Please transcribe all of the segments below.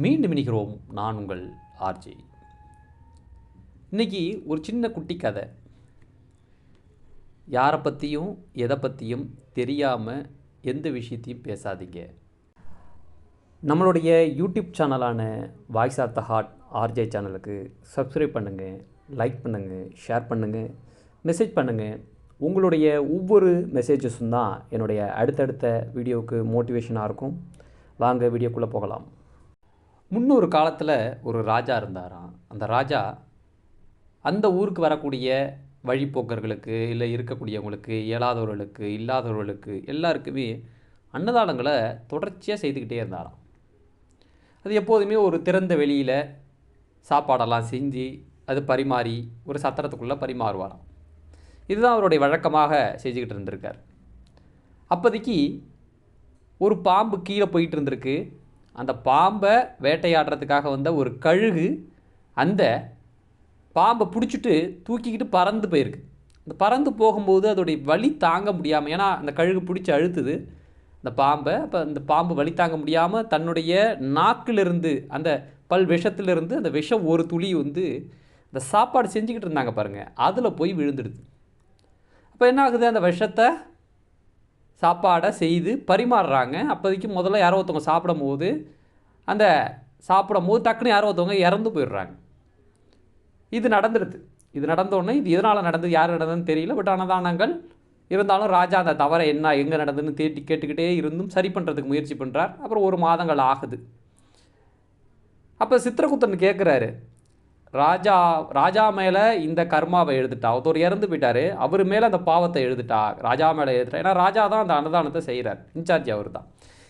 மீண்டும் இணைகிறோம். நான் உங்கள் ஆர்ஜே. இன்னைக்கு ஒரு சின்ன குட்டி கதை. யாரை பற்றியும் எதை பற்றியும் தெரியாமல் எந்த விஷயத்தையும் பேசாதீங்க. நம்மளுடைய YouTube சேனலான voice of the heart RJ சேனலுக்கு சப்ஸ்கிரைப் பண்ணுங்கள் லைக் பண்ணுங்கள் ஷேர் பண்ணுங்கள் மெசேஜ் பண்ணுங்கள் உங்களுடைய ஒவ்வொரு மெசேஜஸும் தான் என்னுடைய அடுத்தடுத்த வீடியோவுக்கு மோட்டிவேஷனாக இருக்கும். வாங்க வீடியோக்குள்ளே போகலாம். முன்னொரு காலத்தில் ஒரு ராஜா இருந்தாராம். அந்த ராஜா அந்த ஊருக்கு வரக்கூடிய வழிப்போக்கர்களுக்கு இல்லை இருக்கக்கூடியவங்களுக்கு இயலாதவர்களுக்கு இல்லாதவர்களுக்கு எல்லாருக்குமே அன்னதானங்களை தொடர்ச்சியாக செய்துக்கிட்டே இருந்தாராம். அது எப்போதுமே ஒரு திறந்த வெளியில் சாப்பாடெல்லாம் செஞ்சு அது பரிமாறி ஒரு சத்திரத்துக்குள்ளே பரிமாறுவாராம். இதுதான் அவருடைய வழக்கமாக செஞ்சுக்கிட்டு இருந்திருக்கார். அப்போதைக்கு ஒரு பாம்பு கீழே போயிட்டு இருந்திருக்கு. அந்த பாம்பை வேட்டையாடுறதுக்காக வந்த ஒரு கழுகு அந்த பாம்பை பிடிச்சிட்டு தூக்கிக்கிட்டு பறந்து போயிருக்கு. அந்த பறந்து போகும்போது அதோடைய வலி தாங்க முடியாமல் ஏன்னா அந்த கழுகு பிடிச்சி அழுத்துது. அந்த பாம்பை அப்போ அந்த பாம்பு வலி தாங்க முடியாமல் தன்னுடைய நாக்கிலிருந்து அந்த பல் விஷத்திலிருந்து அந்த விஷம் ஒரு துளி வந்து அந்த சாப்பாடு செஞ்சுக்கிட்டு இருந்தாங்க பாருங்கள் அதில் போய் விழுந்துடுது. அப்போ என்ன ஆகுது? அந்த விஷத்தை சாப்பாடை செய்து பரிமாறுறாங்க. அப்போதைக்கு முதல்ல யாரோ ஒருத்தவங்க சாப்பிடும் போது அந்த சாப்பிடும் போது டக்குன்னு யாரோ ஒருத்தவங்க இறந்து போயிடுறாங்க. இது நடந்துடுது. இது நடந்தோடனே இது எதனால் நடந்தது யார் நடந்ததுன்னு தெரியல. பட் அன்னதானங்கள் இருந்தாலும் ராஜா அந்த தவறை என்ன எங்கே நடந்ததுன்னு தேட்டி கேட்டுக்கிட்டே இருந்தும் சரி பண்ணுறதுக்கு முயற்சி பண்ணுறார் அப்புறம் ஒரு மாதங்கள் ஆகுது. அப்போ சித்திரகுத்தன் கேட்குறாரு ராஜா ராஜா மேலே இந்த கர்மாவை எழுதிட்டா. ஒருத்தர் இறந்து போயிட்டாரு. அவர் மேலே அந்த பாவத்தை எழுதிட்டா. ராஜா மேலே எழுதிட்டா. ஏன்னா ராஜா தான் அந்த அன்னதானத்தை செய்கிறார் இன்சார்ஜ் அவர் தான்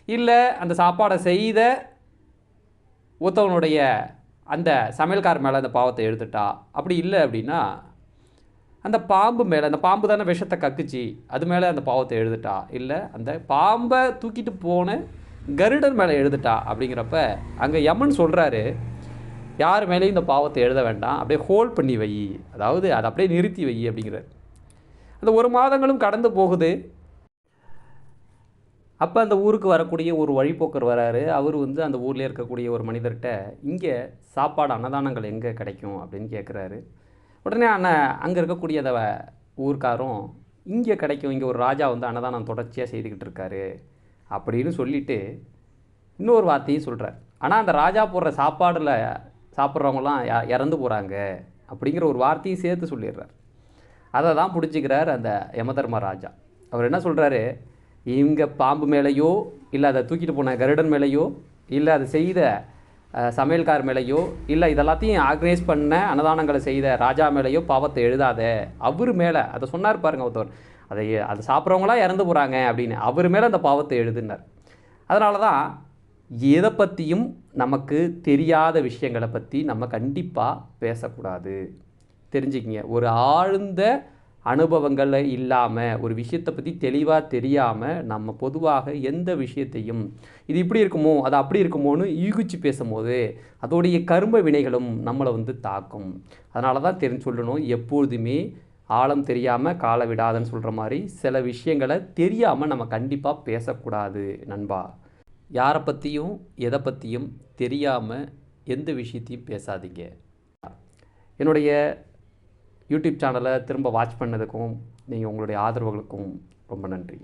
இல்லை அந்த சாப்பாடை செய்த ஒருத்தவனுடைய அந்த சமையல்கார் மேலே அந்த பாவத்தை எழுதிட்டா. அப்படி இல்லை அப்படின்னா அந்த பாம்பு மேலே அந்த பாம்பு தானே விஷத்தை கக்குச்சு. அது மேலே அந்த பாவத்தை எழுதிட்டா. இல்லை அந்த பாம்பை தூக்கிட்டு போன கருடன் மேலே எழுதிட்டா அப்படிங்கிறப்ப அங்கே யமன் சொல்கிறாரு யார் மேலேயும் இந்த பாவத்தை எழுத வேண்டாம். அப்படியே ஹோல்ட் பண்ணி வை. அதாவது அதை அப்படியே நிறுத்தி வை அப்படிங்கிறார். அந்த ஒரு மாதங்களும் கடந்து போகுது. அப்போ அந்த ஊருக்கு வரக்கூடிய ஒரு வழிப்போக்கர் வராரு. அவர் வந்து அந்த ஊரில் இருக்கக்கூடிய ஒரு மனிதர்கிட்ட இங்கே சாப்பாடு அன்னதானங்கள் எங்கே கிடைக்கும்? அப்படின்னு கேட்குறாரு உடனே அண்ணன் அங்கே இருக்கக்கூடிய அந்த ஊர்க்காரும் இங்கே கிடைக்கும். இங்கே ஒரு ராஜா வந்து அன்னதானம் தொடர்ச்சியாக செய்துக்கிட்டு இருக்காரு. அப்படின்னு சொல்லிவிட்டு இன்னொரு வார்த்தையும் சொல்கிறார் ஆனால் அந்த ராஜா போடுற சாப்பாடில் சாப்பிட்றவங்களாம் இறந்து போகிறாங்க அப்படிங்கிற ஒரு வார்த்தையும் சேர்த்து சொல்லிடுறார். அதை தான் பிடிச்சிக்கிறார் அந்த யமதர்ம ராஜா. அவர் என்ன சொல்கிறாரு இங்கே பாம்பு மேலேயோ இல்லை அதை தூக்கிட்டு போன கருடன் மேலேயோ இல்லை அதை செய்த சமையல்கார் மேலேயோ இல்லை இதெல்லாத்தையும் ஆர்கனைஸ் பண்ண அன்னதானங்களை செய்த ராஜா மேலேயோ பாவத்தை எழுதாத அவர் மேலே அதை சொன்னார் பாருங்க ஒருத்தவர் அதை அதை சாப்பிட்றவங்களாம் இறந்து போகிறாங்க அப்படின்னு அவர் மேலே அந்த பாவத்தை எழுதுனார். அதனால தான் எதை பற்றியும் நமக்கு தெரியாத விஷயங்களை பற்றி நம்ம கண்டிப்பாக பேசக்கூடாது. தெரிஞ்சுக்கிங்க. ஒரு ஆழ்ந்த அனுபவங்களை இல்லாமல் ஒரு விஷயத்தை பற்றி தெளிவாக தெரியாமல் நம்ம பொதுவாக எந்த விஷயத்தையும் இது இப்படி இருக்குமோ அது அப்படி இருக்குமோன்னு யூகிச்சு பேசும்போது அதோடைய கரும்ப வினைகளும் நம்மளை வந்து தாக்கும். அதனால தான் தெரிஞ்சு சொல்லணும். எப்பொழுதுமே ஆழம் தெரியாமல் காலை விடாதன்னு சொல்கிற மாதிரி சில விஷயங்களை தெரியாமல் நம்ம கண்டிப்பாக பேசக்கூடாது நண்பா. யாரை பற்றியும் எதை பற்றியும் தெரியாமல் எந்த விஷயத்தையும் பேசாதீங்க. என்னுடைய யூடியூப் சேனலை திரும்ப வாட்ச் பண்ணதுக்கும் நீங்கள் உங்களுடைய ஆதரவுகளுக்கும் ரொம்ப நன்றி.